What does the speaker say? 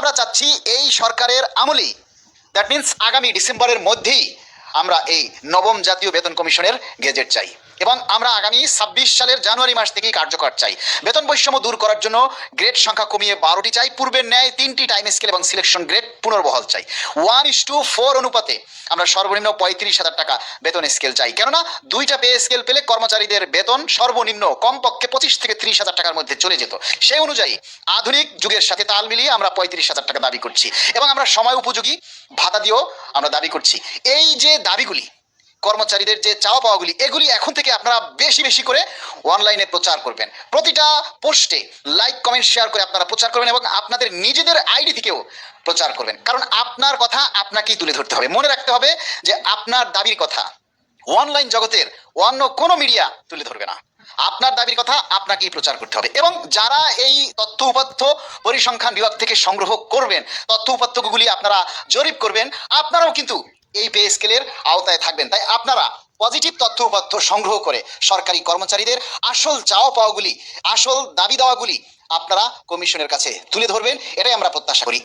আমরা চাচ্ছি এই সরকারের আমলেই। দ্যাট মিন্স আগামী ডিসেম্বরের মধ্যেই আমরা এই নবম জাতীয় বেতন কমিশনের গেজেট চাই। এবং আমরা আগামী ছাব্বিশ সালের জানুয়ারি মাস থেকেই কার্যকর চাই। বেতন বৈষম্য দূর করার জন্য গ্রেড সংখ্যা কমিয়ে বারোটি চাই, পূর্বের ন্যায় তিনটি টাইম স্কেল এবং সিলেকশন গ্রেড পুনর্বহাল চাই। ওয়ান ইস টু ফোর অনুপাতে আমরা সর্বনিম্ন পঁয়ত্রিশ হাজার টাকা বেতন স্কেল চাই। কেননা দুইটা পে স্কেল পেলে কর্মচারীদের বেতন সর্বনিম্ন কমপক্ষে পঁচিশ থেকে ত্রিশ হাজার টাকার মধ্যে চলে যেত। সেই অনুযায়ী আধুনিক যুগের সাথে তাল মিলিয়ে আমরা পঁয়ত্রিশ হাজার টাকা দাবি করছি। এবং আমরা সময় উপযোগী ভাতা দিয়েও আমরা দাবি করছি। এই যে দাবিগুলি কর্মচারীদের যে চাওয়া পাওয়াগুলি, এগুলি এখন থেকে আপনারা বেশি বেশি করে অনলাইনে প্রচার করবেন। প্রতিটা পোস্টে লাইক কমেন্ট শেয়ার করে আপনারা প্রচার করবেন এবং আপনাদের নিজেদের আইডি থেকেও প্রচার করবেন। কারণ আপনার কথা আপনাকেই তুলে ধরতে হবে। মনে রাখতে হবে যে আপনার দাবির কথা অনলাইন জগতের অন্য কোনো মিডিয়া তুলে ধরবে না। আপনার দাবির কথা আপনাকেই প্রচার করতে হবে। এবং যারা এই তথ্য উপাত্য পরিসংখ্যান বিভাগ থেকে সংগ্রহ করবেন, তথ্য উপাত্তগুলি আপনারা জরিপ করবেন, আপনারাও কিন্তু এই পে স্কেলের আওতায় থাকবেন। তাই আপনারা পজিটিভ তথ্য উপাত্য সংগ্রহ করে সরকারি কর্মচারীদের আসল চাওয়া পাওয়াগুলি, আসল দাবি দাওয়াগুলি আপনারা কমিশনের কাছে তুলে ধরবেন। এটাই আমরা প্রত্যাশা করি।